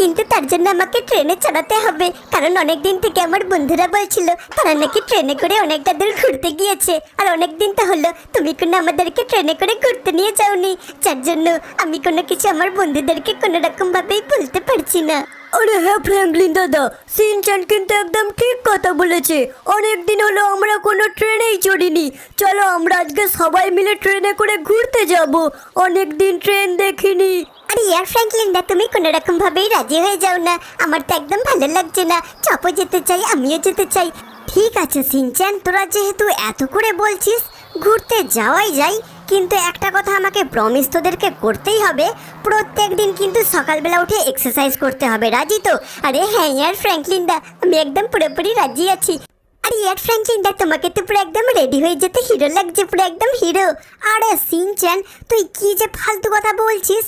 কিন্তু তার জন্য আমাকে ট্রেনে চড়াতে হবে। কারণ অনেক দিন থেকে আমার বন্ধুরা বলছিল, তারা নাকি ট্রেনে করে অনেকটা দূর ঘুরতে গিয়েছে। আর অনেক দিন তো হলো, তুমি কোনো আমাদেরকে ট্রেনে করে ঘুরতে নিয়ে যাওনি। যার জন্য আমি কোনো কিছু আমার বন্ধুদেরকে কোনো রকম ভাবেই বলতে পারছি না। আরে হ্যাঁ ফ্র্যাঙ্কলিন দাদা, সিনচান কিন্তু একদম ঠিক কথা বলেছে। অনেক দিন হলো আমরা কোনো ট্রেনেই চড়িনি। চলো আমরা আজকে সবাই মিলে ট্রেনে করে ঘুরতে যাব। অনেক দিন ট্রেন দেখিনি। আরে ইয়ার ফ্র্যাঙ্কলিনদা তুমি কোনো রকম ভাবেই রাজি হয়ে যাও না। আমার তো একদম ভালো লাগছে না। চপও যেতে চাই, আমিও যেতে চাই। ঠিক আছে সিনচান তোরা যেহেতু এত করে বলছিস, ঘুরতে যাওয়াই যাই। কিন্তু একটা কথা আমাকে প্রমিস তোদেরকে করতেই হবে। প্রত্যেক দিন কিন্তু সকালবেলা উঠে এক্সারসাইজ করতে হবে, রাজি তো? আরে হ্যাঁ ইয়ার ফ্র্যাঙ্কলিনদা আমি একদম পুরোপুরি রাজি আছি। আরে ইয়ার ফ্র্যাঙ্কলিনদা তোমাকে তো পুরো একদম রেডি হয়ে যেতে হিরো লাগছে, পুরো একদম হিরো আরে সিনচান তুই কি যে ফালতু কথা বলছিস?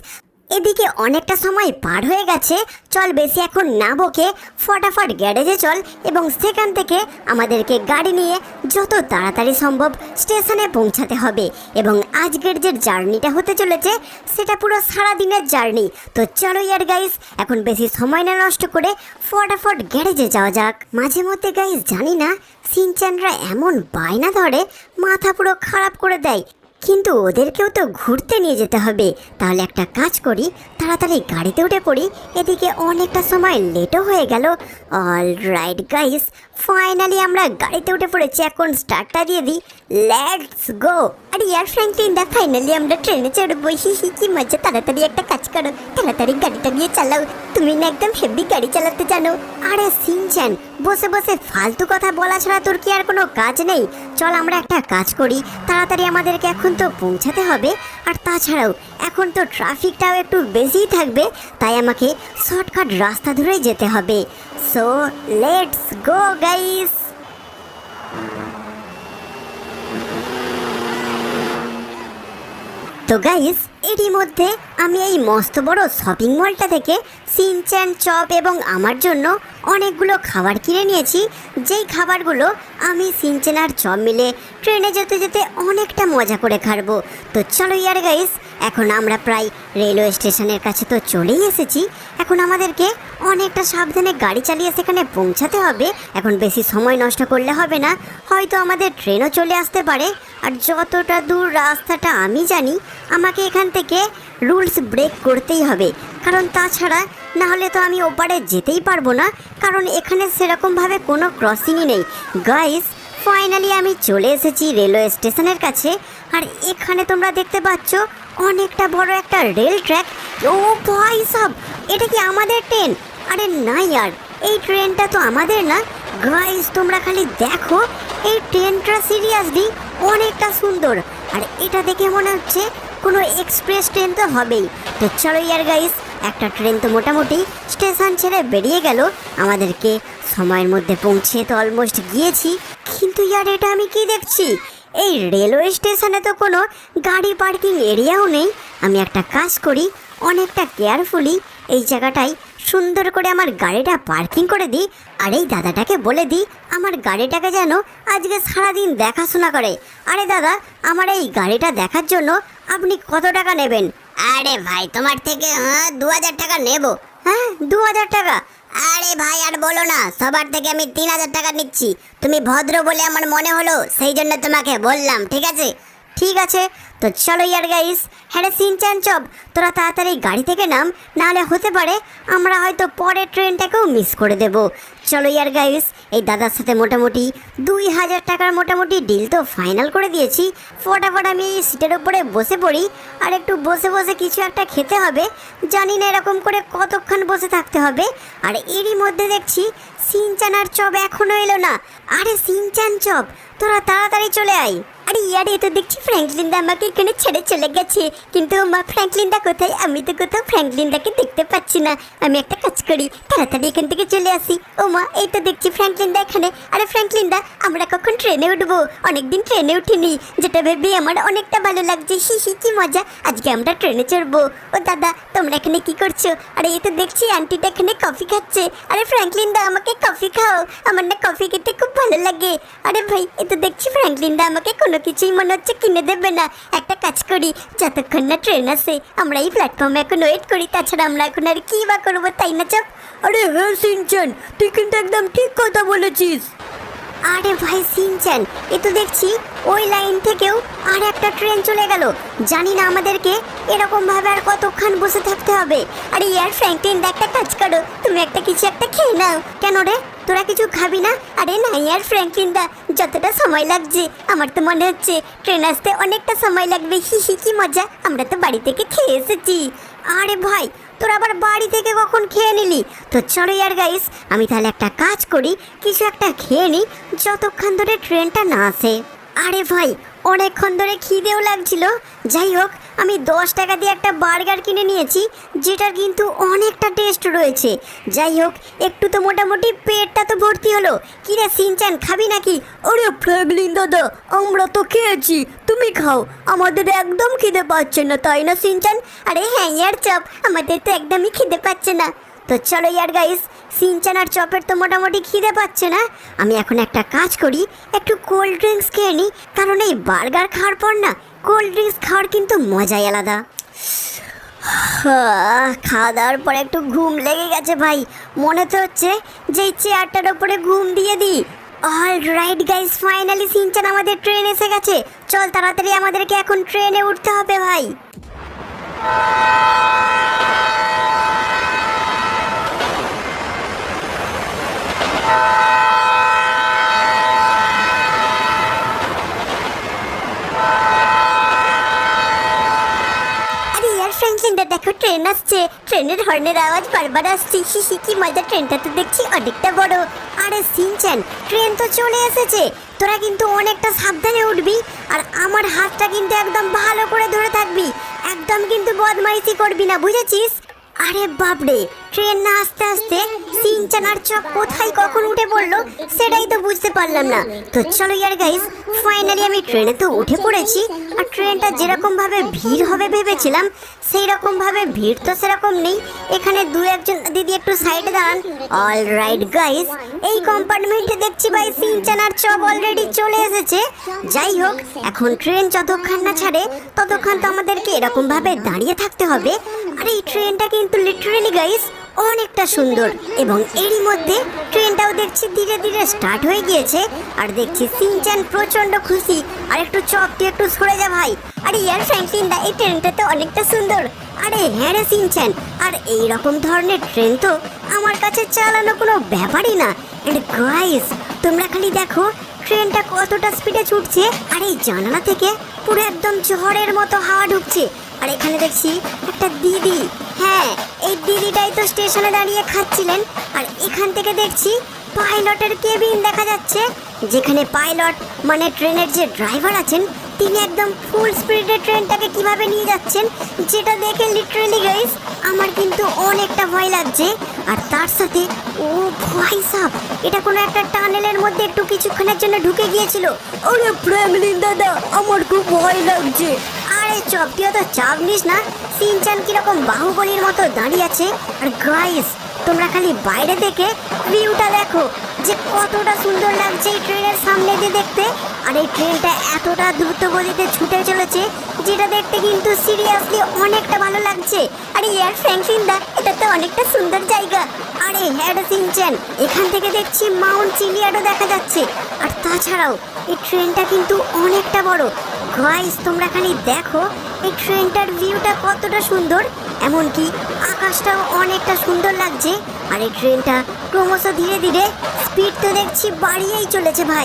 এদিকে অনেকটা সময় পার হয়ে গেছে, চল বেশি এখন না বকে ফটাফট গ্যারেজে চল এবং সেখান থেকে আমাদেরকে গাড়ি নিয়ে যত তাড়াতাড়ি সম্ভব স্টেশনে পৌঁছাতে হবে এবং আজকের যে জার্নিটা হতে চলেছে, সেটা পুরো সারা দিনের জার্নি। তো চলো ইয়ার গাইস, এখন বেশি সময় না নষ্ট করে ফটাফট গ্যারেজে যাওয়া যাক। মাঝে মধ্যে গাইস জানি না সিনচানরা এমন বায়না ধরে, মাথা পুরো খারাপ করে দেয়। কিন্তু ওদেরকেও তো ঘুরতে নিয়ে যেতে হবে। তাহলে একটা কাজ করি, তাড়াতাড়ি গাড়িতে উঠে পড়ি। এদিকে অনেকটা সময় লেটও হয়ে গেল। অল রাইট গাইস ফাইনালি আমরা গাড়িতে উঠে পড়েছি। এখন স্টার্টটা দিয়ে দিই। লেটস গো আরে ইয়ার ফ্র্যাঙ্কলিন দা ফাইনালি আমরা ট্রেনে চড়বো। হি হি, কি মজা। তাড়াতাড়ি একটা কাজ করো। তাড়াতাড়ি গাড়িটা নিয়ে চালাও। তুমি না একদম হেভি গাড়ি চালাতে জানো। আরে সিনচান বসে বসে ফালতু কথা বলা ছাড়া তোর কি আর কোনো কাজ নেই? চল, আমরা একটা কাজ করি। তাড়াতাড়ি আমাদেরকে এখন তো পৌঁছাতে হবে। আর তাছাড়াও, এখন তো ট্রাফিকটাও একটু বেশিই থাকবে, তাই আমাকে শর্টকাট রাস্তা ধরেই যেতে হবে। সো লেটস গো গাইস তো গাইস এরই মধ্যে আমি এই মস্ত বড় শপিং মলটা থেকে সিনচ্যান চপ এবং আমার জন্য অনেকগুলো খাবার কিনে নিয়েছি। যেই খাবারগুলো আমি সিনচেন আর চপ মিলে ট্রেনে যেতে যেতে অনেকটা মজা করে খাব তো চলো ইয়ার গাইস এখন আমরা প্রায় রেলওয়ে স্টেশনের কাছে তো চলেই এসেছি। এখন আমাদেরকে অনেকটা সাবধানে গাড়ি চালিয়ে সেখানে পৌঁছাতে হবে। এখন বেশি সময় নষ্ট করলে হবে না। হয়তো আমাদের ট্রেনও চলে আসতে পারে। আর যতটা দূর রাস্তাটা আমি জানি, আমাকে এখান থেকে রুলস ব্রেক করতেই হবে। কারণ তাছাড়া না হলে তো আমি ওপারে যেতেই পারব না। কারণ এখানে সেরকমভাবে কোনো ক্রসিংই নেই। গাইস ফাইনালি আমি চলে এসেছি রেলওয়ে স্টেশনের কাছে। আর এখানে তোমরা দেখতে পাচ্ছ, অনেকটা বড় একটা রেল ট্র্যাক ও ভাই সব, এটা কি আমাদের ট্রেন আরে না ইয়ার এই ট্রেনটা তো আমাদের না। গাইস তোমরা খালি দেখো, এই ট্রেনটা সিরিয়াসলি অনেকটা সুন্দর। আর এটা দেখে মনে হচ্ছে, কোনো এক্সপ্রেস ট্রেন তো হবেই। তো চলো ইয়ার গাইস একটা ট্রেন তো মোটামুটি স্টেশন ছেড়ে বেরিয়ে গেল। আমাদেরকে সময়ের মধ্যে পৌঁছে তো অলমোস্ট গিয়েছি। কিন্তু ইয়ার, এটা আমি কি দেখছি? এই রেলওয়ে স্টেশনে তো কোনো গাড়ি পার্কিং এরিয়াও নেই। আমি একটা কাজ করি, অনেকটা কেয়ারফুলি এই জায়গাটায় সুন্দর করে আমার গাড়িটা পার্কিং করে দিই আর এই দাদাটাকে বলে দিই, আমার গাড়িটাকে যেন আজকে সারাদিন দেখাশোনা করে। আরে দাদা, আমার এই গাড়িটা দেখার জন্য আপনি কত টাকা নেবেন? আরে ভাই, তোমার থেকে হ্যাঁ দু হাজার টাকা নেব। হ্যাঁ দু হাজার টাকা। আরে ভাই, আর বলো না, সবার থেকে আমি তিন হাজার টাকা নিচ্ছি। তুমি ভদ্র বলে আমার মনে হলো, সেই জন্য তোমাকে বললাম, ঠিক আছে? ঠিক আছে। তো চলো ইয়ার গাইস হ্যাঁ রে সিনচান চপ, তোরা তাড়াতাড়ি গাড়ি থেকে নাম, নাহলে হতে পারে আমরা হয়তো পরের ট্রেনটাকেও মিস করে দেব। চলো ইয়ার গাইস, এই দাদার সাথে মোটামুটি দুই হাজার টাকার মোটামুটি ডিল তো ফাইনাল করে দিয়েছি। ফটাফট আমি এই সিটের উপরে বসে পড়ি, আর একটু বসে বসে কিছু একটা খেতে হবে। জানি না এরকম করে কতক্ষণ বসে থাকতে হবে। আর এরই মধ্যে দেখছি সিনচান আর চপ এখনও এলো না। আরে সিনচান চপ, তোরা তাড়াতাড়ি চলে আয়। আরে ইয়ারে তো দেখছি ফ্র্যাঙ্কলিনদা আমাকে এখানে ছেড়ে চলে গেছে। কিন্তু মা ফ্র্যাঙ্কলিনদা কোথায়? আমি তো কোথাও ফ্র্যাঙ্কলিনদাকে দেখতে পাচ্ছি না। আমি একটা কাজ করি, তাড়াতাড়ি এখান থেকে চলে আসি। ও মা, এই তো দেখছি ফ্র্যাঙ্কলিনদা এখানে। আরে ফ্র্যাঙ্কলিনদা আমরা কখন ট্রেনে উঠবো? অনেকদিন ট্রেনে উঠিনি। যেটা ভেবে আমার অনেকটা ভালো লাগছে। হি হি, কি মজা। আজকে আমরা ট্রেনে চড়বো। ও দাদা, তোমরা এখানে কি করছ? আরে এই তো দেখছি আন্টিটা এখানে কফি খাচ্ছে। আরে ফ্র্যাঙ্কলিনদা আমাকে কফি খাও। আমার না কফি খেতে খুব ভালো লাগে। আরে ভাই এই তো দেখছি ফ্র্যাঙ্কলিনদা আমাকে কোনো কিছুই মনে হচ্ছে কিনে দেবে না। একটা কাজ করি, যতক্ষণ না ট্রেন আসে, আমরা এই প্ল্যাটফর্মে এখন ওয়েট করি, তাছাড়া আমরা এখন আর কি বা করব তাই না চপ আরে হ্যাঁ সিনচান, তুই কিন্তু একদম ঠিক কথা বলেছিস। আরে ভাই সিনচ্যান এ তো দেখছি ওই লাইন থেকেও আর একটা ট্রেন চলে গেল। জানি না আমাদেরকে এরকম ভাবে আর কতক্ষণ বসে থাকতে হবে। আরে ইয়ার ফ্র্যাঙ্কলিন একটা কাজ করো। তুমি একটা কিছু একটা খেয়ে নাও। কেন রে? তোরা কিছু খাবি না? আরে না ইয়ার ফ্র্যাঙ্কলিন, দা, যতটা সময় লাগছে। আমার তো মনে হচ্ছে ট্রেন আসতে অনেকটা সময় লাগবে। হি হি, কি মজা। আমরা তো বাড়ি থেকে খেয়ে এসেছি। আরে ভাই তোরা আবার বাড়ি থেকে কখন খেয়ে নিলি? তো চলো ইয়ার গাইস, আমি তাহলে একটা কাজ করি, কিছু একটা খেয়ে নিই, যতক্ষণ ধরে ট্রেনটা না আসে। আরে ভাই অনেকক্ষণ ধরে খিদেও লাগছিল। যাই হোক, আমি দশ টাকা দিয়ে একটা বার্গার কিনে নিয়েছি, যেটার কিন্তু অনেকটা টেস্ট রয়েছে। যাই হোক, একটু তো মোটামুটি পেটটা তো ভর্তি হলো। কিরে সিনচান, খাবি নাকি? ওরে ফ্র্যাঙ্কলিন দাদা, আমরা তো খেয়েছি, তুমি খাও। আমাদের একদম খিদে পাচ্ছে না, তাই না, সিনচান? আরে হ্যাঁ ইয়ার চপ, আমাদের তো একদমই খিদে পাচ্ছে না। তো চলো ইয়ার গাইস, সিনচান আর চপের তো মোটামুটি খিদে পাচ্ছে না। আমি এখন একটা কাজ করি, একটু কোল্ড ড্রিঙ্কস খেয়ে নিই, কারণ এই বার্গার খাওয়ার পর না, কোল্ড ড্রিঙ্কস খাওয়ার কিন্তু মজাই আলাদা। খাওয়া দাওয়ার পরে একটু ঘুম লেগে গেছে ভাই। মনে তো হচ্ছে যে চেয়ারটার ওপরে ঘুম দিয়ে দিই। All right guys finally Shinchan আমাদের ট্রেন এসে গেছে। চল তাড়াতাড়ি আমাদেরকে এখন ট্রেনে উঠতে হবে ভাই। ফ্র্যাঙ্কলিনটা দেখো ট্রেন আসছে। ট্রেনের হর্নের আওয়াজ বারবার আসছে। হি কি মজা ট্রেনটা তো দেখছি, অনেকটা বড়। আরে সিনচ্যান ট্রেন তো চলে এসেছে। তোরা কিন্তু অনেকটা সাবধানে উঠবি, আর আমার হাতটা কিন্তু একদম ভালো করে ধরে থাকবি। একদম কিন্তু বদমাইশি করবি না, বুঝেছিস? আরে বাপরে ট্রেন না আসতে আসতে সিনচান আর চক কোথায় কখন উঠে পড়ল সেটাই তো বুঝতে পারলাম না। তো চলো ইয়ার গাইস ফাইনালি আমি ট্রেনে তো উঠে পড়েছি আর ট্রেনটা যেরকম ভাবে ভিড় হবে ভেবেছিলাম সেই রকম ভাবে ভিড় তো সেরকম নেই। এখানে দু একজন দিদি একটু সাইডে দাঁড়ান। অল রাইট গাইস এই কম্পার্টমেন্টে দেখছি ভাই সিনচান আর চপ অলরেডি চলে এসেছে। যাই হোক, এখন ট্রেন যতক্ষণ না ছাড়ে, ততক্ষণ তো আমাদেরকে এরকম ভাবে দাঁড়িয়ে থাকতে হবে। আর এই ট্রেনটা কিন্তু লিটারেলি গাইস অনেকটা সুন্দর এবং এরই মধ্যে ট্রেনটাও দেখছি ধীরে ধীরে স্টার্ট হয়ে গিয়েছে। আর দেখছি সিনচান প্রচণ্ড খুশি। আর একটু চপ তুই একটু সরে যা ভাই। আরে ইয়ার ফ্র্যাঙ্কলিন এই ট্রেনটা তো অনেকটা সুন্দর। আরে হ্যাঁ রে সিনচান। আর এই রকম ধরনের ট্রেন তো আমার কাছে চালানো কোনো ব্যাপারই না। এন্ড গাইস তোমরা খালি দেখো, ট্রেনটা কতটা স্পিডে ছুটছে। আর এই জানালা থেকে পুরো একদম ঝড়ের মতো হাওয়া ঢুকছে। আর এখানে দেখছি একটা দিদি। হ্যাঁ এই দিদিটাই তো স্টেশনে দাঁড়িয়ে খাচ্ছিলেন। আর এখান থেকে দেখছি পাইলটের কেবিন দেখা যাচ্ছে, যেখানে পাইলট মানে ট্রেনের যে ড্রাইভার আছেন, তিনি একদম ফুল স্পিডে ট্রেনটাকে কীভাবে নিয়ে যাচ্ছেন, যেটা দেখে লিটারেলি গাইস আমার কিন্তু অনেকটা ভয় লাগছে। আর তার সাথে, ও ভয় সাপ এটা কোনো একটা টানেলের মধ্যে একটু কিছুক্ষণের জন্য ঢুকে গিয়েছিল। আরে ফ্র্যাঙ্কলিন দাদা, আমার খুব ভয় লাগছে। আরে চপটিও তো চাপ নিস না? সিনচান কীরকম বাহুবলীর মতো দাঁড়িয়ে আছে? আর গাইস তোমরা খালি বাইরে থেকে ভিউটা দেখো যে কতটা সুন্দর লাগছে এই ট্রেনের সামনে দিয়ে দেখতে। আর এই ট্রেনটা এতটা দ্রুত গতিতে ছুটে চলেছে যেটা দেখতে কিন্তু সিরিয়াসলি অনেকটা ভালো লাগছে। আরে এয়ার ফ্র্যাঙ্কলিন দা এটা তো অনেকটা সুন্দর জায়গা। আরে হ্যাড সিনচান, এখান থেকে দেখছি মাউন্ট চিলিয়াডও দেখা যাচ্ছে। আর তাছাড়াও, এই ট্রেনটা কিন্তু অনেকটা বড়। গাইস তোমরা খালি দেখো, এই ট্রেনটার ভিউটা কতটা সুন্দর। এমনকি আকাশটাও অনেকটা সুন্দর লাগছে। আর এই ট্রেনটা ক্রমশ ধীরে ধীরে স্পিড তো দেখছি বাড়িয়েই চলেছে ভাই।